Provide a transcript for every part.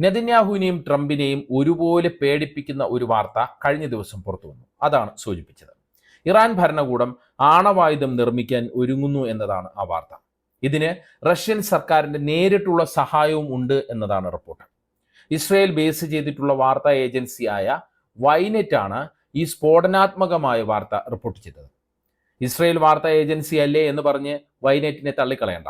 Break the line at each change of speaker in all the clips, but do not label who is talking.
നെതന്യാഹുവിനെയും ട്രംപിനെയും ഒരുപോലെ പേടിപ്പിക്കുന്ന ഒരു വാർത്ത കഴിഞ്ഞ ദിവസം പുറത്തു വന്നു. അതാണ് സൂചിപ്പിച്ചത്. ഇറാൻ ഭരണകൂടം ആണവായുധം നിർമ്മിക്കാൻ ഒരുങ്ങുന്നു എന്നതാണ് ആ വാർത്ത. ഇതിന് റഷ്യൻ സർക്കാരിന്റെ നേരിട്ടുള്ള സഹായവും ഉണ്ട് എന്നതാണ് റിപ്പോർട്ട്. ഇസ്രയേൽ ബേസ് ചെയ്തിട്ടുള്ള വാർത്താ ഏജൻസിയായ വൈനെറ്റ് ആണ് ഈ സ്ഫോടനാത്മകമായ വാർത്ത റിപ്പോർട്ട് ചെയ്തത്. ഇസ്രയേൽ വാർത്താ ഏജൻസി അല്ലേ എന്ന് പറഞ്ഞ് വൈനെറ്റിനെ തള്ളിക്കളയണ്ട.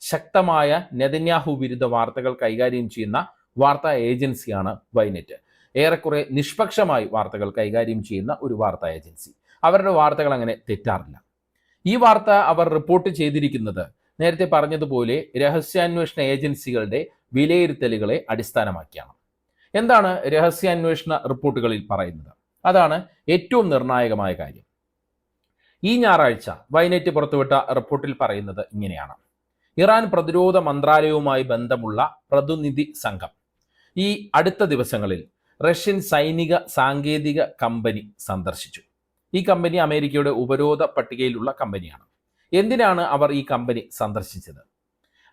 ശക്തമായ നെതന്യാഹു വിരുദ്ധ വാർത്തകൾ കൈകാര്യം ചെയ്യുന്ന വാർത്താ ഏജൻസിയാണ് വൈനെറ്റ്. ഏറെക്കുറെ നിഷ്പക്ഷമായി വാർത്തകൾ കൈകാര്യം ചെയ്യുന്ന ഒരു വാർത്താ ഏജൻസി. അവരുടെ വാർത്തകൾ അങ്ങനെ തെറ്റാറില്ല. ഈ വാർത്ത അവർ റിപ്പോർട്ട് ചെയ്തിരിക്കുന്നത് നേരത്തെ പറഞ്ഞതുപോലെ രഹസ്യാന്വേഷണ ഏജൻസികളുടെ വിലയിരുത്തലുകളെ അടിസ്ഥാനമാക്കിയാണ്. എന്താണ് രഹസ്യാന്വേഷണ റിപ്പോർട്ടുകളിൽ പറയുന്നത്? അതാണ് ഏറ്റവും നിർണായകമായ കാര്യം. ഈ ഞായറാഴ്ച വൈനെറ്റ് പുറത്തുവിട്ട റിപ്പോർട്ടിൽ പറയുന്നത് ഇങ്ങനെയാണ്. ഇറാൻ പ്രതിരോധ മന്ത്രാലയവുമായി ബന്ധമുള്ള പ്രതിനിധി സംഘം ഈ അടുത്ത ദിവസങ്ങളിൽ റഷ്യൻ സൈനിക സാങ്കേതിക കമ്പനി സന്ദർശിച്ചു. ഈ കമ്പനി അമേരിക്കയുടെ ഉപരോധ പട്ടികയിലുള്ള കമ്പനിയാണ്. എന്തിനാണ് അവർ ഈ കമ്പനി സന്ദർശിച്ചത്?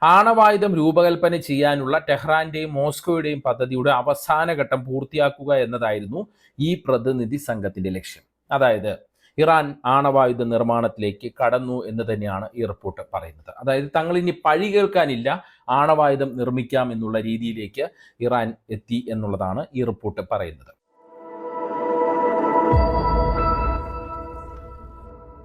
ആണവായുധം രൂപകൽപ്പന ചെയ്യാനുള്ള ടെഹ്റാന്റെയും മോസ്കോയുടെയും പദ്ധതിയുടെ അവസാന ഘട്ടം പൂർത്തിയാക്കുക എന്നതായിരുന്നു ഈ പ്രതിനിധി സംഘത്തിന്റെ ലക്ഷ്യം. അതായത് ഇറാൻ ആണവായുധ നിർമ്മാണത്തിലേക്ക് കടന്നു എന്ന് തന്നെയാണ് ഈ റിപ്പോർട്ട് പറയുന്നത്. അതായത് തങ്ങൾ ഇനി പഴി കേൾക്കാനില്ല ആണവായുധം നിർമ്മിക്കാം എന്നുള്ള രീതിയിലേക്ക് ഇറാൻ എത്തി എന്നുള്ളതാണ് ഈ റിപ്പോർട്ട് പറയുന്നത്.